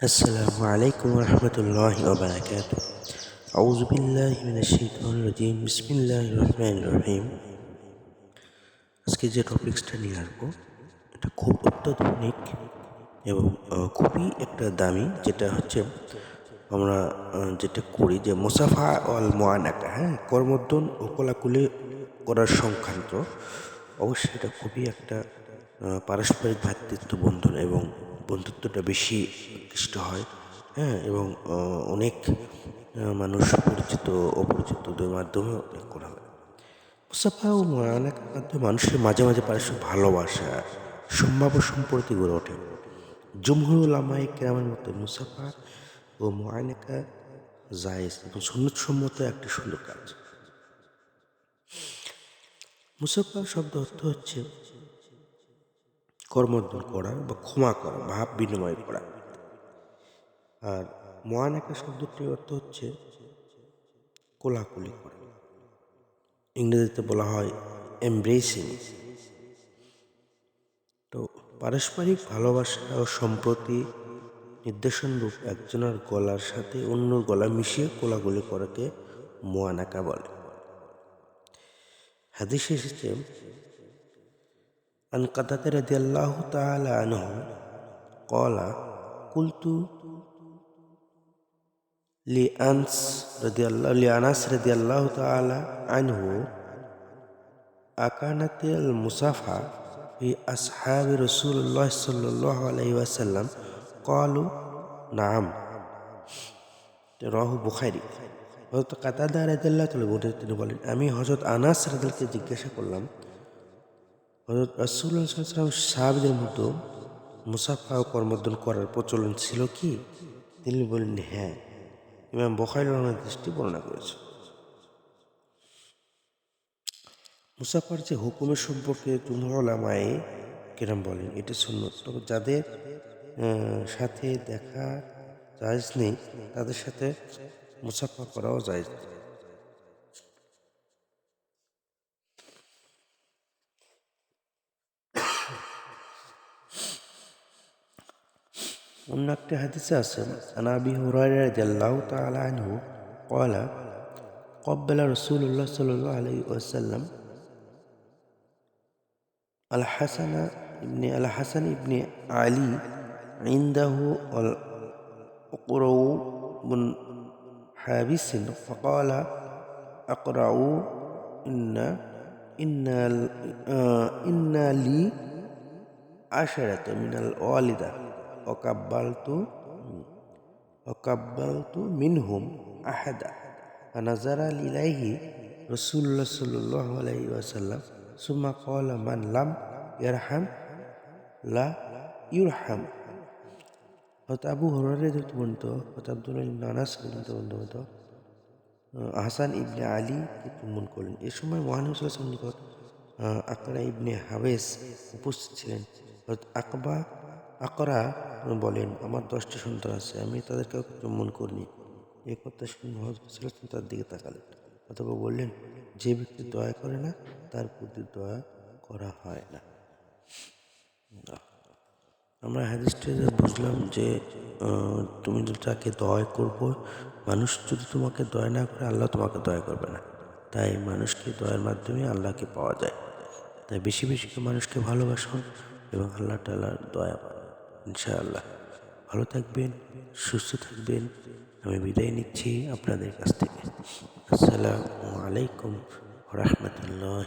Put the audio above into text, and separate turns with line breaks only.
السلام عليكم ورحمة الله وبركاته أعوذ بالله من الشيطان الرجيم بسم الله الرحمن الرحيم আজকে যে টপিক্সটা নিয়ে আসবো এটা খুব অত্যাধুনিক এবং আহ, খুবই একটা দামি যেটা হচ্ছে আমরা আহ, যেটা করি যে মুসাফা অল মোয়ানাকা হ্যাঁ কর্মদ্দন ও কোলাকুলি করার সংক্রান্ত অবশ্যই এটা খুবই একটা আহ, পারস্পরিক ভ্রাতৃত্ব বন্ধন এবং বন্ধুত্বটা বেশি উৎকৃষ্ট হয় হ্যাঁ এবং অনেক মানুষ পরিচিত অপরিচিতদের মাধ্যমে অনেক করা হয়। মুসাফা ও ময়ানার মাধ্যমে মানুষের মাঝে মাঝে পারস্পরিক ভালোবাসা সম্ভাব্য সম্পর্কে গড়ে ওঠে। জমহুর লামাই কেরামের মতো মুসাফা ও ময়ানাকা জায়েজ এবং সুন্নতসম্মত একটি সুন্দর কাজ। মুসাফা শব্দ অর্থ হচ্ছে কর্মর্দন করা বা ক্ষমা করা, ভাব বিনিময় করা। আর মহানাকা শব্দটির অর্থ হচ্ছে কোলাকুলি করা। ইংরেজিতে বলা হয় এমব্রেসিং তো পারস্পরিক ভালোবাসা ও সম্প্রতি নির্দেশনরূপ একজনের গলার সাথে অন্য গলা মিশিয়ে কোলাগুলি করাকে মোয়ানাকা বলে। হাদিস এসেছে عن قتادة رضي الله تعالى عنه قال قلت لأنس رضي الله لأنس رضي الله تعالى عنه أكانت المصافحة في أصحاب رسول الله صلى الله عليه وسلم قالوا نعم রাহু বুখারি হজরত কাতাদা রাদিয়াল্লাহ তাআলা বলেন তিনি বলেন আমি হজরত আনাস রাদিয়ালকে জিজ্ঞাসা করলাম হজরত রাসুল্লাহ সাহাবিদের মতো মুসাফা ও কর্মোদ্দন করার প্রচলন ছিল কি? তিনি বললেন হ্যাঁ। ইমাম বখারি রহমান দৃষ্টি বর্ণনা করেছে। মুসাফার যে হুকুমের সম্পর্কে জুমহলামায়ে কেরাম বলেন, এটা সুন্নত। তবে যাদের সাথে দেখা জায়জ নেই, তাদের সাথে মুসাফা করাও জায়জ অন্য একটি হাদিসে আছে عن أبي هريرة رضي الله تعالى عنه قال قبل رسول الله صلى الله عليه وسلم الحسن ابن الحسن ابن علي عنده الأقرع بن حابس فقال أقرعوا إن إن آه، إن لي عشرة من الوالدة অকাব্বালতু অকাব্বালতু মিনহুম আহাদা নাজারা লিলাইহি রসুল্লা সাল্লাহ আলাই ওয়াসাল্লাম সুমা কল মান লাম ইয়ারহাম লা ইউরহাম হত আবু হরারে হরের বন্ত হত আব্দুল নানাস বর্ণিত আহসান ইবনে আলী প্রমণ করলেন এ সময় মহানুসুল নিকট আকরা ইবনে হাবেস উপস্থিত ছিলেন হত আকবা আকরা বলেন, আমার দশটি সন্তান আছে, আমি তাদের কাউকে চুম্বন করিনি এ কথা শুনে হজরত তার দিকে তাকালেন। অথবা বললেন, যে ব্যক্তি দয়া করে না, তার প্রতি দয়া করা হয় না। আমরা হাদিসটা বুঝলাম যে তুমি যদি তাকে দয়া করব, মানুষ যদি তোমাকে দয়া না করে, আল্লাহ তোমাকে দয়া করবে না। তাই মানুষকে দয়ার মাধ্যমে আল্লাহকে পাওয়া যায়। তাই বেশি বেশি মানুষকে ভালোবাসুন এবং আল্লাহ তাল্লাহ দয়া পাবেন ইনশাআল্লাহ। ভালো থাকবেন সুস্থ থাকবেন। আমি বিদায় নিচ্ছি আপনাদের কাছ থেকে। আসসালামু আলাইকুম রহমতুল্লাহ